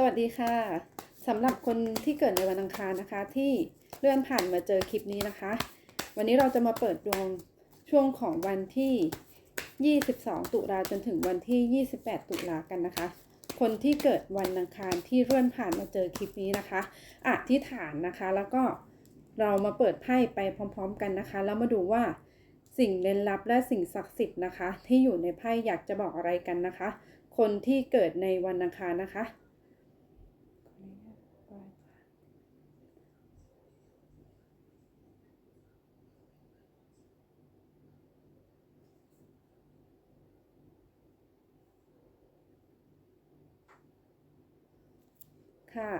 สวัสดีค่ะสำหรับคนที่เกิดในวันอังคารนะคะ ที่เลื่อนผ่านมาเจอคลิปนี้นะคะ วันนี้เราจะมาเปิดดวงช่วงของวันที่ 22 ตุลาจนถึงวันที่ 28 ตุลากันนะคะ คนที่เกิดวันอังคารที่เลื่อนผ่านมาเจอคลิปนี้นะคะอธิษฐานนะคะ แล้วก็เรามาเปิดไพ่ไปพร้อม ๆ กันนะคะ แล้วมาดูว่าสิ่งเล่นลับและสิ่งศักดิ์สิทธิ์นะคะ ที่อยู่ในไพ่อยากจะบอกอะไรกันนะคะ คนที่เกิดในวันอังคารนะคะ ค่ะ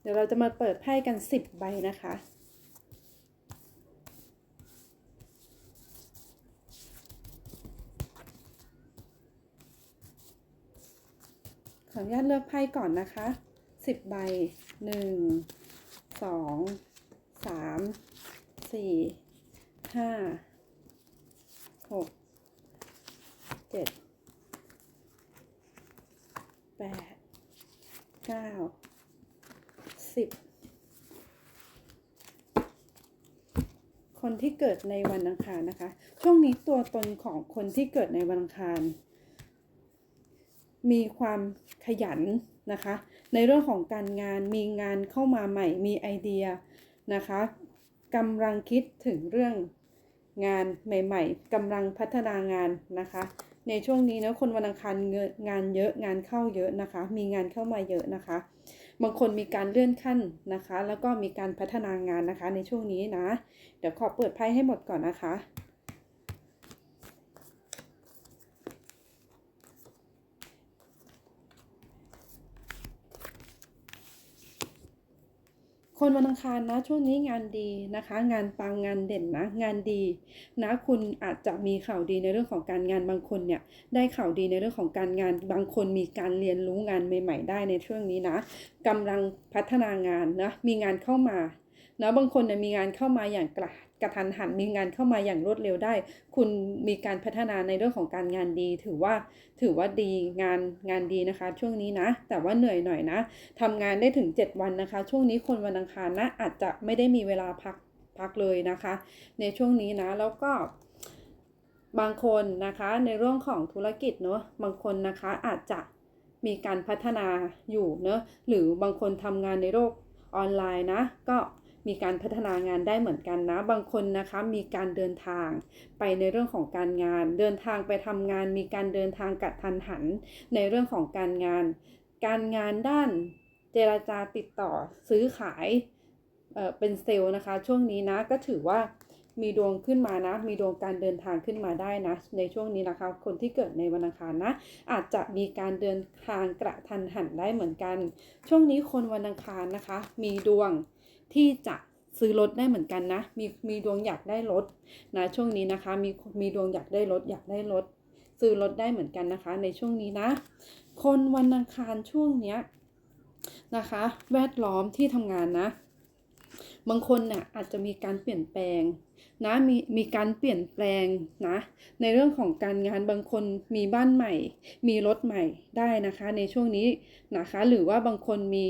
เดี๋ยวเราจะมาเปิดไพ่กัน 10 ใบนะคะ ขออนุญาตเลือกไพ่ก่อนนะคะ 10 ใบ 1 2 3 4 5 6 7 8เก้า สิบคนที่เกิดในวันอังคารนะคะ ช่วงนี้ตัวตนของคนที่เกิดในวันอังคาร มีความขยันนะคะ ในเรื่องของการงานมีงานเข้ามาใหม่มีไอเดียนะคะกำลังคิดถึงเรื่องงานใหม่ ๆกำลังพัฒนางานนะคะ ในช่วงนี้นะคนวันอังคารเงงานเยอะงานเข้าเยอะนะคะ มีงานเข้ามาเยอะนะคะ บางคนมีการเลื่อนขั้นนะคะ แล้วก็มีการพัฒนางานนะคะในช่วงนี้นะ เดี๋ยวขอเปิดไพ่ให้หมดก่อนนะคะ คนวันอังคารนะช่วงนี้งานดีนะคะ งานปังงานเด่นนะ งานดีนะคุณอาจจะมีข่าวดีในเรื่องของการงานบางคนเนี่ยได้ข่าวดีในเรื่องของการงานบางคนมีการเรียนรู้งานใหม่ ๆ ได้ในช่วงนี้นะกำลังพัฒนางานนะมีงานเข้ามา นะบางคนเนี่ยมีงานเข้ามาอย่างกระกระทันหันมีงานเข้ามาอย่างรวดเร็วได้ คุณมีการพัฒนาในเรื่องของการงานดี ถือว่าถือว่าดีงานงานดีนะคะ ช่วงนี้นะ แต่ว่าเหนื่อยหน่อยนะทำงานได้ถึง 7 วันนะคะ ช่วงนี้คนวันอังคารนะอาจจะไม่ได้มีเวลาพักพักเลยนะคะ ในช่วงนี้นะแล้วก็บางคนนะคะในเรื่องของธุรกิจเนอะบางคนนะคะอาจจะมีการพัฒนาอยู่เนอะหรือบางคนทำงานในโลกออนไลน์นะ ก็ มีการพัฒนางานได้เหมือนกันนะ บางคนนะคะมีการเดินทาง ไปในเรื่องของการงาน เดินทางไปทำงาน มีการเดินทางกัดทันหัน ในเรื่องของการงาน การงานด้านเจรจาติดต่อซื้อขายเเป็นเซลล์นะคะ ช่วงนี้นะก็ถือว่ามีดวงขึ้นมานะ มีดวงการเดินทางขึ้นมาได้นะ ในช่วงนี้นะคะ คนที่เกิดในวันอังคารนะ อาจจะมีการเดินทางกระทันหันได้เหมือนกัน ช่วงนี้คนวันอังคารนะคะ มีดวง ที่จะซื้อรถได้เหมือนกันนะ มีมีดวงอยากได้รถนะช่วงนี้นะคะ มีมีดวงอยากได้รถอยากได้รถซื้อรถได้เหมือนกันนะคะ ในช่วงนี้นะ คนวันอังคารช่วงเนี้ยนะคะ แวดล้อมที่ทำงานนะ บางคนเนี่ยอาจจะมีการเปลี่ยนแปลงนะมีมีการเปลี่ยนแปลงนะ ในเรื่องของการงานบางคนมีบ้านใหม่ มีรถใหม่ได้นะคะ ในช่วงนี้นะคะ หรือว่าบางคนมี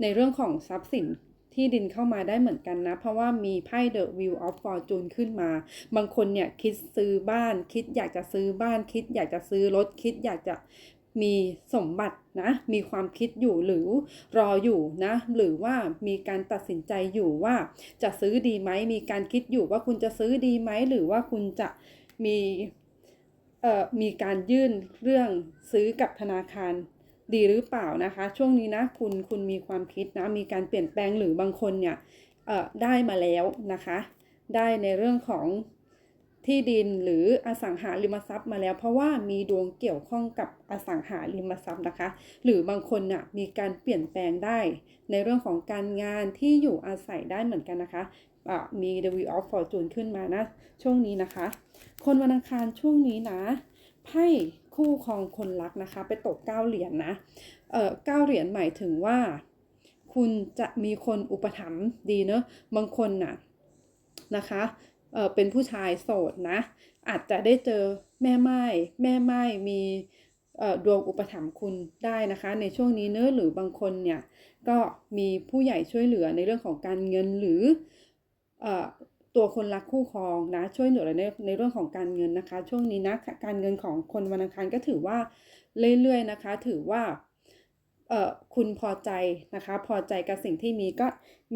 ในเรื่องของทรัพย์สิน ที่ดินเข้ามาได้เหมือนกันนะ เพราะว่ามีไพ่ The Wheel of Fortune ขึ้นมา บางคนเนี่ยคิดซื้อบ้าน คิดอยากจะซื้อบ้าน คิดอยากจะซื้อรถ คิดอยากจะมีสมบัตินะ มีความคิดอยู่หรือรออยู่นะ หรือว่ามีการตัดสินใจอยู่ว่าจะซื้อดีไหม มีการคิดอยู่ว่าคุณจะซื้อดีไหม หรือว่าคุณจะมีเอ่อมีการยื่นเรื่องซื้อกับธนาคาร ดีหรือเปล่านะคะ ช่วงนี้นะคุณคุณมีความคิดนะมีการเปลี่ยนแปลงหรือบางคนเนี่ยเอ่อได้มาแล้วนะคะ ได้ในเรื่องของที่ดินหรืออสังหาริมทรัพย์มาแล้ว เพราะว่ามีดวงเกี่ยวข้องกับอสังหาริมทรัพย์นะคะ หรือบางคนน่ะมีการเปลี่ยนแปลงได้ ในเรื่องของการงานที่อยู่อาศัยได้เหมือนกันนะคะะมี The Wheel of Fortune ขึ้นมานะ ช่วงนี้นะคะ คนวันอังคารช่วงนี้นะไพ่ คู่ครองคนรักนะคะ ไปตกเก้าเหรียญนนะ เอ่อเก้าเหรียญหมายถึงว่า คุณจะมีคนอุปถัมภ์ดีเนอะบางคนน่ะนะคะเออเป็นผู้ชายโสดนะ อาจจะได้เจอแม่ไม้แม่ไม้มีเอ่อดวงอุปถัมภ์คุณได้นะคะ ในช่วงนี้เนอะหรือบางคนเนี่ยก็มีผู้ใหญ่ช่วยเหลือในเรื่องของการเงินหรือเอ่อ ตัวคนรักคู่ครองนะช่วยหลือในในเรื่องของการเงินนะคะ ช่วงนี้นะการเงินของคนวันอังคารก็ถือว่าเรื่อยๆนะคะ ถือว่าเอ่อคุณพอใจนะคะ พอใจกับสิ่งที่มีก็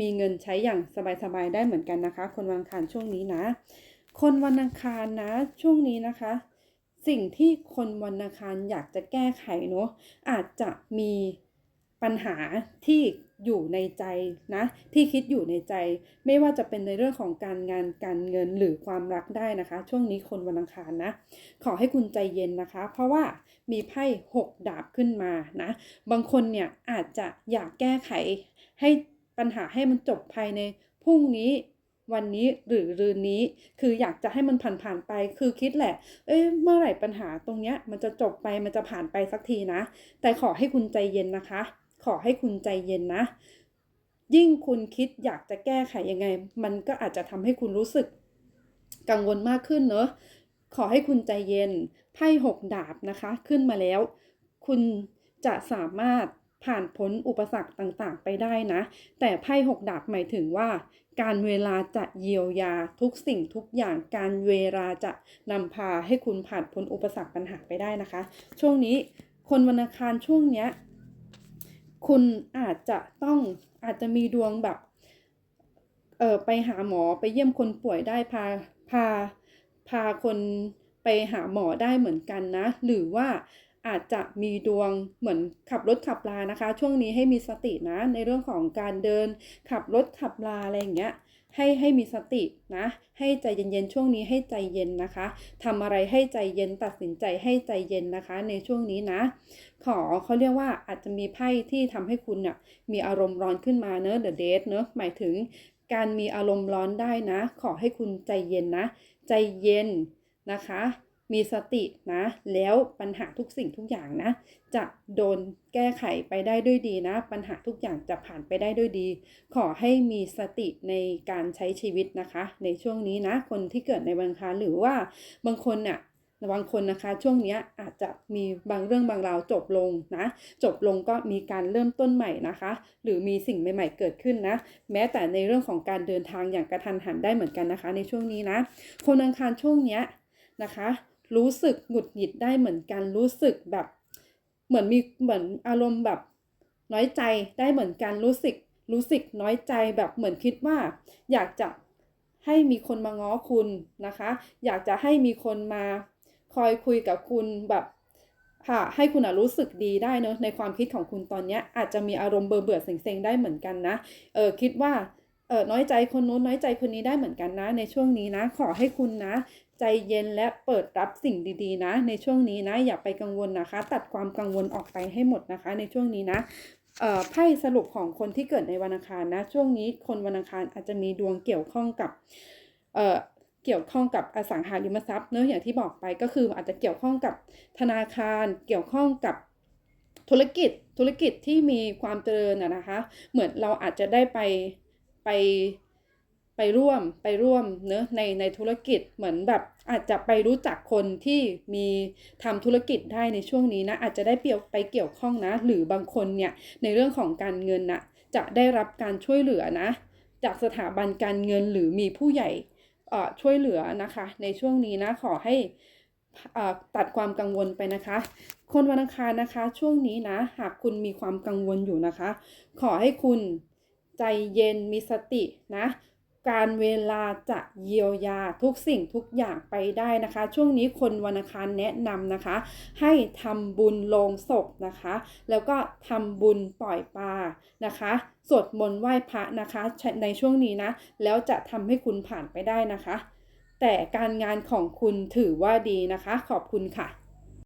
มีเงินใช้อย่างสบายๆได้เหมือนกันนะคะ คนวันอังคารช่วงนี้นะ คนวันอังคารนะช่วงนี้นะคะ สิ่งที่คนวันอังคารอยากจะแก้ไขเนาะอาจจะมีปัญหาที่ อยู่ในใจนะที่คิดอยู่ในใจ ไม่ว่าจะเป็นในเรื่องของการงานการเงินหรือความรักได้นะคะ ช่วงนี้คนวันอังคารนะ ขอให้คุณใจเย็นนะคะ เพราะว่ามีไพ่หกดาบขึ้นมานะบางคนเนี่ยอาจจะอยากแก้ไขให้ปัญหาให้มันจบภายในพรุ่งนี้วันนี้หรือรืนนี้คืออยากจะให้มันผ่านผ่านไป คือคิดแหละ เอ้ยเมื่อไหร่ปัญหาตรงเนี้ยมันจะจบไปมันจะผ่านไปสักทีนะ แต่ขอให้คุณใจเย็นนะคะ ขอให้คุณใจเย็นนะ ยิ่งคุณคิดอยากจะแก้ไขยังไง มันก็อาจจะทำให้คุณรู้สึกกังวลมากขึ้นเนอะขอให้คุณใจเย็นไพ่หกดาบนะคะ ขึ้นมาแล้ว คุณจะสามารถผ่านพ้นอุปสรรคต่างๆ ไปได้นะ แต่ไพ่หกดาบหมายถึงว่า การเวลาจะเยียวยาทุกสิ่งทุกอย่างการเวลาจะนำพาให้คุณผ่านพ้นอุปสรรคปัญหาไปได้นะคะ ช่วงนี้คนวันอังคารช่วงเนี้ย คุณอาจจะต้องอาจจะมีดวงแบบเออไปหาหมอไปเยี่ยมคนป่วยได้พาพาพาคนไปหาหมอได้เหมือนกันนะ หรือว่า อาจจะมีดวงเหมือนขับรถขับลานะคะ ช่วงนี้ให้มีสตินะ ในเรื่องของการเดิน ขับรถขับลาอะไรอย่างเงี้ยให้ให้มีสตินะ ให้ใจเย็นๆช่วงนี้ให้ใจเย็นนะคะทำอะไรให้ใจเย็นตัดสินใจให้ใจเย็นนะคะ ในช่วงนี้นะ ขอเขาเรียกว่าอาจจะมีไพ่ที่ทำให้คุณเนี่ยมีอารมณ์ร้อนขึ้นมาเนอะ The Date เนอะหมายถึงการมีอารมณ์ร้อนได้นะ ขอให้คุณใจเย็นนะ ใจเย็นนะคะ มีสตินะ แล้วปัญหาทุกสิ่งทุกอย่างนะ จะโดนแก้ไขไปได้ด้วยดีนะ ปัญหาทุกอย่างจะผ่านไปได้ด้วยดี ขอให้มีสติในการใช้ชีวิตนะคะ ในช่วงนี้นะ คนที่เกิดในวันอังคาหรือว่าบางคนเนี่ยบางคนนะคะช่วงนี้อาจจะมีบางเรื่องบางราวจบลงนะ จบลงก็มีการเริ่มต้นใหม่นะคะ หรือมีสิ่งใหม่ ๆ เกิดขึ้นนะ แม้แต่ในเรื่องของการเดินทางอย่างกระทันหันได้เหมือนกันนะคะ ในช่วงนี้นะ คนอังคารช่วงนี้นะคะ รู้สึกหงุดหงิดได้เหมือนกัน รู้สึกแบบเหมือนมีเหมือนอารมณ์แบบน้อยใจได้เหมือนกันรู้สึกรู้สึกน้อยใจแบบเหมือนคิดว่า อยากจะให้มีคนมาง้อคุณนะคะ อยากจะให้มีคนมาคอยคุยกับคุณแบบค่ะให้คุณรู้สึกดีได้เนอะในความคิดของคุณตอนนี้อาจจะมีอารมณ์เบื่อเบื่อเซ็งๆได้เหมือนกันนะเออคิดว่าเออน้อยใจคนนู้นน้อยใจคนนี้ได้เหมือนกันนะ ในช่วงนี้นะ ขอให้คุณนะ ใจเย็นและเปิดรับสิ่งดีๆ นะ ในช่วงนี้นะ อย่าไปกังวลนะคะ ตัดความกังวลออกไปให้หมดนะคะ ในช่วงนี้นะไพ่สรุปของคนที่เกิดในวันอังคารนะ ช่วงนี้คนวันอังคารอาจจะมีดวงเกี่ยวข้องกับเกี่ยวข้องกับอสังหาริมทรัพย์เนอะอย่างที่บอกไปก็คืออาจจะเกี่ยวข้องกับธนาคาร เกี่ยวข้องกับธุรกิจธุรกิจที่มีความเจริญนะคะ เหมือนเราอาจจะได้ไปไป ไปร่วมไปร่วมเนอะในในธุรกิจเหมือนแบบอาจจะไปรู้จักคนที่มีทำธุรกิจได้ในช่วงนี้นะอาจจะได้เปียวไปเกี่ยวข้องนะ หรือบางคนเนี่ยในเรื่องของการเงินนะจะได้รับการช่วยเหลือนะ จากสถาบันการเงินหรือมีผู้ใหญ่ช่วยเหลือนะคะ ในช่วงนี้นะขอให้ตัดความกังวลไปนะคะ คนวันอังคารนะคะ ช่วงนี้นะ หากคุณมีความกังวลอยู่นะคะ ขอให้คุณใจเย็นมีสตินะ การเวลาจะเยียวยาทุกสิ่งทุกอย่างไปได้นะคะ ช่วงนี้คนวันอังคารแนะนำนะคะ ให้ทำบุญลงศพนะคะ แล้วก็ทำบุญปล่อยปลานะคะสวดมนต์ไหว้พระนะคะในช่วงนี้นะ แล้วจะทำให้คุณผ่านไปได้นะคะ แต่การงานของคุณถือว่าดีนะคะ ขอบคุณค่ะ